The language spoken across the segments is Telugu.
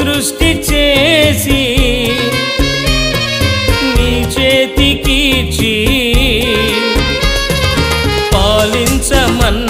సృష్టి చేసి నీ చేతికి పాలించమన్న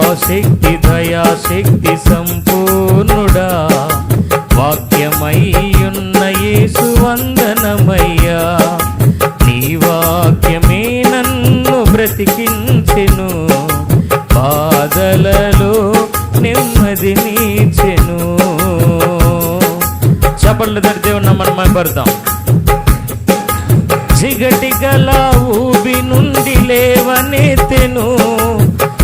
కృపాశక్తి దయాశక్తి సంపూర్ణుడా. వాక్యమయ్యున్న యేసు వందనమయ్యా. నీ వాక్యమే నన్ను బ్రతికించెను. బాధలలో నెమ్మది నీచెను. చపళ్ళు తడి దేవుడు మనం మైపడతాం జిగటి గల ఊబి నుండి లేవనెత్తెను.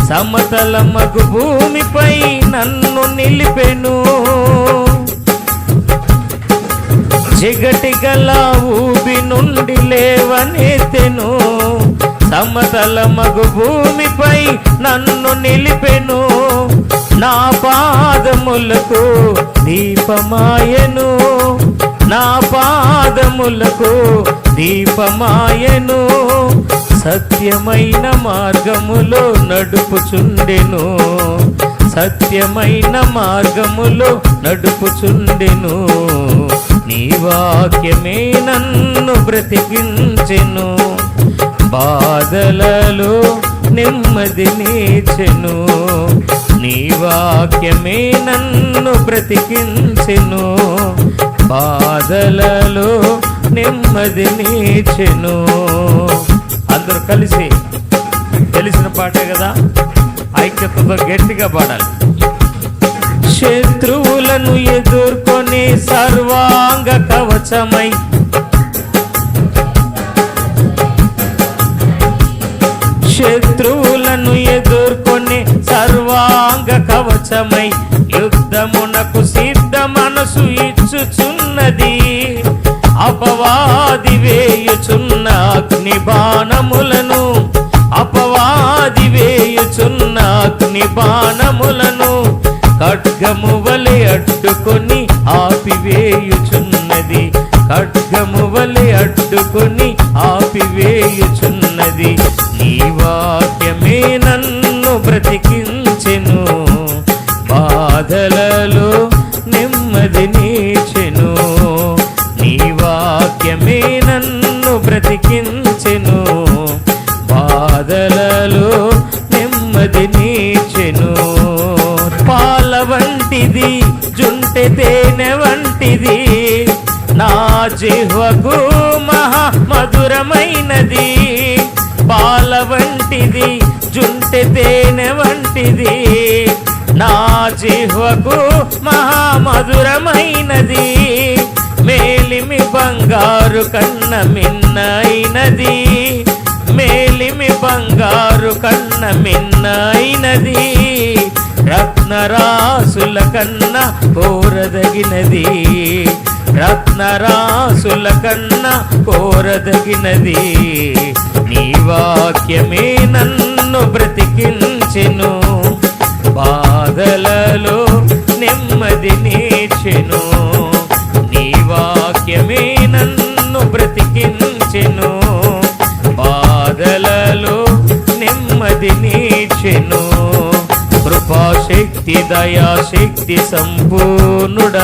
సమతల మగు భూమిపై నన్ను నిలిపెను. జిగటి గల ఊబి నుండి లేవనెత్తెను. సమతల మగు భూమిపై నన్ను నిలిపెను. నా పాదములకు దీపమాయను. నా పాదములకు దీపమాయను. సత్యమైన మార్గములో నడుపుచుండెను. సత్యమైన మార్గములో నడుపుచుండెను. నీ వాక్యమే నన్ను బ్రతికించెను. బాధలలో నెమ్మది నీచెను. నీ వాక్యమే నన్ను బ్రతికించెను. బాధలలో నెమ్మది నీచెను. అందరూ కలిసి తెలిసిన పాటే కదా? ఐక్యతతో గట్టిగా పాడాలి. శత్రువులను ఎదుర్కొని సర్వాంగ కవచమై శత్రువులను ఎదుర్కొని సర్వాంగ కవచమై యుద్ధమునకు సిద్ధ మనసు ఇచ్చుచున్నది. అపవాది వేయుచున్న అగ్ని బాణములను అపవాది వేయుచున్న అగ్ని బాణములను ఖడ్గము వలె అడ్డుకొని ఆపివేయుచున్నది. ఖడ్గము వలె అడ్డుకొని ఆపివేయుచున్నది. నీ వాక్యమే నన్ను బ్రతికించెను. బాధలలో నా జిహ్వకు మహా మధురమైనది పాల వంటిది జుంటె తేనె వంటిది. నా జిహ్వకు మహా మధురమైనది మేలిమి బంగారు కన్న మిన్నైనది మేలిమి బంగారు కన్న మిన్నైనది రత్నరాసుల కన్నా కోరదగినది. రత్నరాసుల కన్నా కోరదగినది. నీ వాక్యమే నన్ను బ్రతికించెను. బాధలలో నెమ్మది నేర్చెను. నీ వాక్యమే నన్ను బ్రతికించెను. బాధలలో నెమ్మది నేర్చెను. కృపాశక్తి దయాశక్తి సంపూర్ణుడా.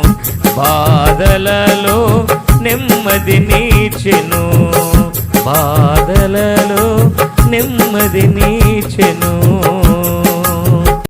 బాధలలో నెమ్మది నీచెను. బాధలలో నెమ్మది నీచెను.